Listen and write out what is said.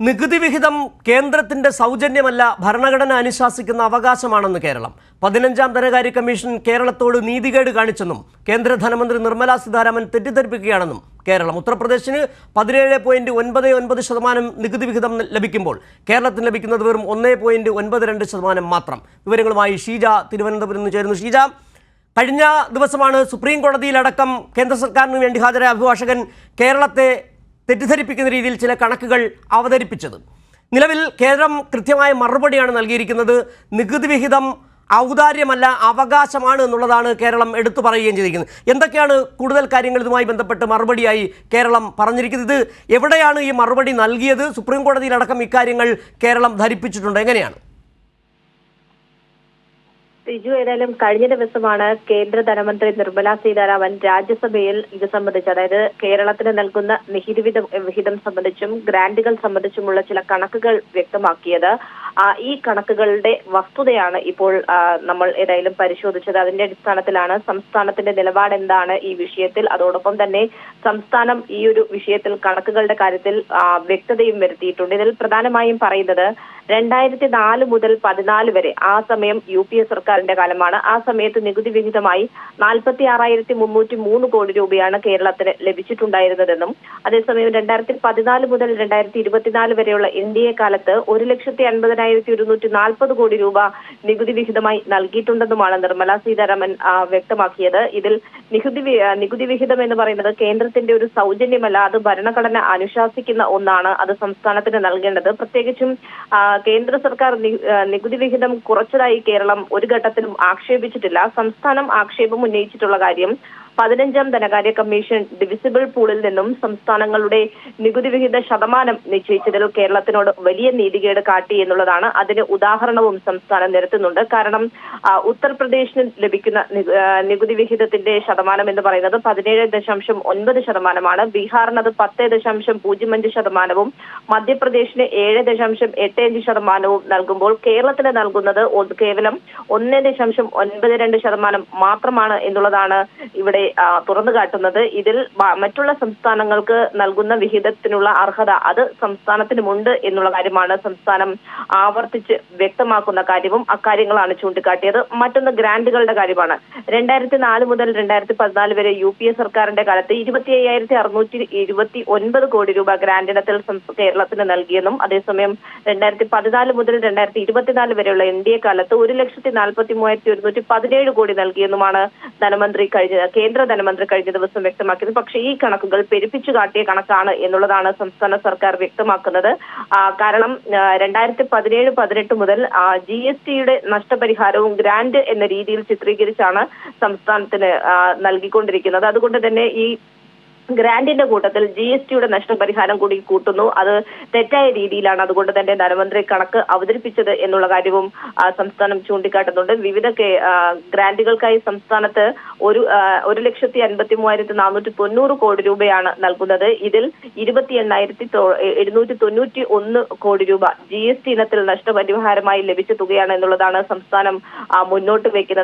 നികുതി വിഹിതം കേന്ദ്രത്തിന്റെ സൗജന്യമല്ല ഭരണഘടന അനുശാസിക്കുന്ന അവകാശമാണെന്ന് കേരളം. പതിനഞ്ചാം ധനകാര്യ കമ്മീഷൻ കേരളത്തോട് നീതികേട് കാണിച്ചെന്നും കേന്ദ്ര ധനമന്ത്രി നിർമ്മല സീതാരാമൻ തെറ്റിദ്ധരിപ്പിക്കുകയാണെന്നും കേരളം. ഉത്തർപ്രദേശിന് പതിനേഴ് പോയിന്റ് ഒൻപത് ഒൻപത് ശതമാനം നികുതി വിഹിതം ലഭിക്കുമ്പോൾ കേരളത്തിന് ലഭിക്കുന്നത് വെറും ഒന്നേ പോയിന്റ് ഒൻപത് രണ്ട് ശതമാനം മാത്രം. വിവരങ്ങളുമായി ഷീജ തിരുവനന്തപുരം നിന്ന് ചേരുന്നു. ഷീജ കഴിഞ്ഞ ദിവസമാണ് സുപ്രീം കോടതിയിലടക്കം കേന്ദ്ര സർക്കാരിന് വേണ്ടി ഹാജരായ അഭിഭാഷകൻ കേരളത്തെ തെറ്റിദ്ധരിപ്പിക്കുന്ന രീതിയിൽ ചില കണക്കുകൾ അവതരിപ്പിച്ചത്. നിലവിൽ കേന്ദ്രം കൃത്യമായ മറുപടിയാണ് നൽകിയിരിക്കുന്നത്. നികുതി വിഹിതം ഔദാര്യമല്ല അവകാശമാണ് എന്നുള്ളതാണ് കേരളം എടുത്തു പറയുകയും ചെയ്തിരിക്കുന്നത്. എന്തൊക്കെയാണ് കൂടുതൽ കാര്യങ്ങൾ ഇതുമായി ബന്ധപ്പെട്ട് മറുപടിയായി കേരളം പറഞ്ഞിരിക്കുന്നത്? എവിടെയാണ് ഈ മറുപടി നൽകിയത്? സുപ്രീം കോടതിയിലടക്കം ഇക്കാര്യങ്ങൾ കേരളം ധരിപ്പിച്ചിട്ടുണ്ട്. എങ്ങനെയാണ്? സിജു ഏതായാലും കഴിഞ്ഞ ദിവസമാണ് കേന്ദ്ര ധനമന്ത്രി നിർമ്മല സീതാരാമൻ രാജ്യസഭയിൽ ഇത് സംബന്ധിച്ച് അതായത് കേരളത്തിന് നൽകുന്ന നികുതി വിഹിതം സംബന്ധിച്ചും ഗ്രാന്റുകൾ സംബന്ധിച്ചുമുള്ള ചില കണക്കുകൾ വ്യക്തമാക്കിയത്. ഈ കണക്കുകളുടെ വസ്തുതയാണ് ഇപ്പോൾ നമ്മൾ ഏതായാലും പരിശോധിച്ചത്. അതിന്റെ അടിസ്ഥാനത്തിലാണ് സംസ്ഥാനത്തിന്റെ നിലപാട് എന്താണ് ഈ വിഷയത്തിൽ. അതോടൊപ്പം തന്നെ സംസ്ഥാനം ഈ ഒരു വിഷയത്തിൽ കണക്കുകളുടെ കാര്യത്തിൽ വ്യക്തതയും വരുത്തിയിട്ടുണ്ട്. ഇതിൽ പ്രധാനമായും പറയുന്നത് രണ്ടായിരത്തി നാല് മുതൽ പതിനാല് വരെ. ആ സമയം യു പി എ സർക്കാരിന്റെ കാലമാണ്. ആ സമയത്ത് നികുതി വിഹിതമായി നാൽപ്പത്തി ആറായിരത്തി മുന്നൂറ്റി മൂന്ന് കോടി രൂപയാണ് കേരളത്തിന് ലഭിച്ചിട്ടുണ്ടായിരുന്നതെന്നും അതേസമയം രണ്ടായിരത്തി പതിനാല് മുതൽ രണ്ടായിരത്തി ഇരുപത്തിനാല് വരെയുള്ള എൻ ഡി എ കാലത്ത് ഒരു ലക്ഷത്തി അൻപതിനായിരത്തി ഒരുന്നൂറ്റി നാൽപ്പത് കോടി രൂപ നികുതി വിഹിതമായി നൽകിയിട്ടുണ്ടെന്നുമാണ് നിർമ്മല സീതാരാമൻ വ്യക്തമാക്കിയത്. ഇതിൽ നികുതി നികുതി വിഹിതം എന്ന് പറയുന്നത് കേന്ദ്രത്തിന്റെ ഒരു സൗജന്യമല്ല അത് ഭരണഘടന അനുശാസിക്കുന്ന ഒന്നാണ് അത് സംസ്ഥാനത്തിന് നൽകേണ്ടത്. പ്രത്യേകിച്ചും കേന്ദ്ര സർക്കാർ നികുതി വിഹിതം കുറച്ചതായി കേരളം ഒരു ഘട്ടത്തിലും ആക്ഷേപിച്ചിട്ടില്ല. സംസ്ഥാനം ആക്ഷേപം ഉന്നയിച്ചിട്ടുള്ള കാര്യം പതിനഞ്ചാം ധനകാര്യ കമ്മീഷൻ ഡിവിസിബിൾ പൂളിൽ നിന്നും സംസ്ഥാനങ്ങളുടെ നികുതി വിഹിത ശതമാനം നിശ്ചയിച്ചതിൽ കേരളത്തിനോട് വലിയ നീതികേട് കാട്ടി എന്നുള്ളതാണ് അതിന് ഉദാഹരണവും സംസ്ഥാനം നിരത്തുന്നുണ്ട്. കാരണം ഉത്തർപ്രദേശിന് ലഭിക്കുന്ന നികുതി വിഹിതത്തിന്റെ ശതമാനം എന്ന് പറയുന്നത് പതിനേഴ് ദശാംശം ഒൻപത് ശതമാനമാണ്. ബീഹാറിന് അത് പത്ത് ദശാംശം പൂജ്യം അഞ്ച് ശതമാനവും മധ്യപ്രദേശിന് ഏഴ് ദശാംശം എട്ട് അഞ്ച് ശതമാനവും നൽകുമ്പോൾ കേരളത്തിന് നൽകുന്നത് കേവലം ഒന്ന് ദശാംശം ഒൻപത് രണ്ട് ശതമാനം മാത്രമാണ് എന്നുള്ളതാണ് ഇവിടെ തുറന്നു കാട്ടുന്നത് ഇതിൽ മറ്റുള്ള സംസ്ഥാനങ്ങൾക്ക് നൽകുന്ന വിഹിതത്തിനുള്ള അർഹത അത് സംസ്ഥാനത്തിനുമുണ്ട് എന്നുള്ള കാര്യമാണ് സംസ്ഥാനം ആവർത്തിച്ച് വ്യക്തമാക്കുന്ന കാര്യവും അക്കാര്യങ്ങളാണ് ചൂണ്ടിക്കാട്ടിയത്. മറ്റൊന്ന് ഗ്രാന്റുകളുടെ കാര്യമാണ്. രണ്ടായിരത്തി നാല് മുതൽ രണ്ടായിരത്തി പതിനാല് വരെ യു പി എ സർക്കാരിന്റെ കാലത്ത് ഇരുപത്തി അയ്യായിരത്തി അറുന്നൂറ്റി ഇരുപത്തി ഒൻപത് കോടി രൂപ ഗ്രാന്റ് ഇനത്തിൽ കേരളത്തിന് നൽകിയെന്നും അതേസമയം രണ്ടായിരത്തി പതിനാല് മുതൽ രണ്ടായിരത്തി ഇരുപത്തിനാല് വരെയുള്ള എൻ ഡി എ കാലത്ത് ഒരു ലക്ഷത്തി നാൽപ്പത്തി മൂവായിരത്തി ഒരുന്നൂറ്റി പതിനേഴ് കോടി നൽകിയെന്നുമാണ് ധനമന്ത്രി കഴിഞ്ഞ കേന്ദ്ര ധനമന്ത്രി കഴിഞ്ഞ ദിവസം വ്യക്തമാക്കിയത്. പക്ഷേ ഈ കണക്കുകൾ പെരുപ്പിച്ചു കാട്ടിയ കണക്കാണ് എന്നുള്ളതാണ് സംസ്ഥാന സർക്കാർ വ്യക്തമാക്കുന്നത്. കാരണം രണ്ടായിരത്തി പതിനേഴ് പതിനെട്ട് മുതൽ ജി എസ് ടിയുടെ നഷ്ടപരിഹാരവും ഗ്രാന്റ് എന്ന രീതിയിൽ ചിത്രീകരിച്ചാണ് സംസ്ഥാനത്തിന് നൽകിക്കൊണ്ടിരിക്കുന്നത്. അതുകൊണ്ട് തന്നെ ഈ ഗ്രാന്റിന്റെ കൂട്ടത്തിൽ ജി എസ് ടിയുടെ നഷ്ടപരിഹാരം കൂടി കൂട്ടുന്നു. അത് തെറ്റായ രീതിയിലാണ് അതുകൊണ്ട് തന്നെ ധനമന്ത്രി കണക്ക് അവതരിപ്പിച്ചത് എന്നുള്ള കാര്യവും സംസ്ഥാനം ചൂണ്ടിക്കാട്ടുന്നുണ്ട്. വിവിധ ഗ്രാന്റുകൾക്കായി സംസ്ഥാനത്ത് ഒരു ഒരു ലക്ഷത്തി അൻപത്തി മൂവായിരത്തി നാനൂറ്റി തൊണ്ണൂറ് കോടി രൂപയാണ് നൽകുന്നത്. ഇതിൽ ഇരുപത്തി എണ്ണായിരത്തി എഴുന്നൂറ്റി തൊണ്ണൂറ്റി ഒന്ന് കോടി രൂപ ജി എസ് ടി ഇനത്തിൽ നഷ്ടപരിഹാരമായി ലഭിച്ച തുകയാണ് എന്നുള്ളതാണ് സംസ്ഥാനം മുന്നോട്ട് വെക്കുന്നത്.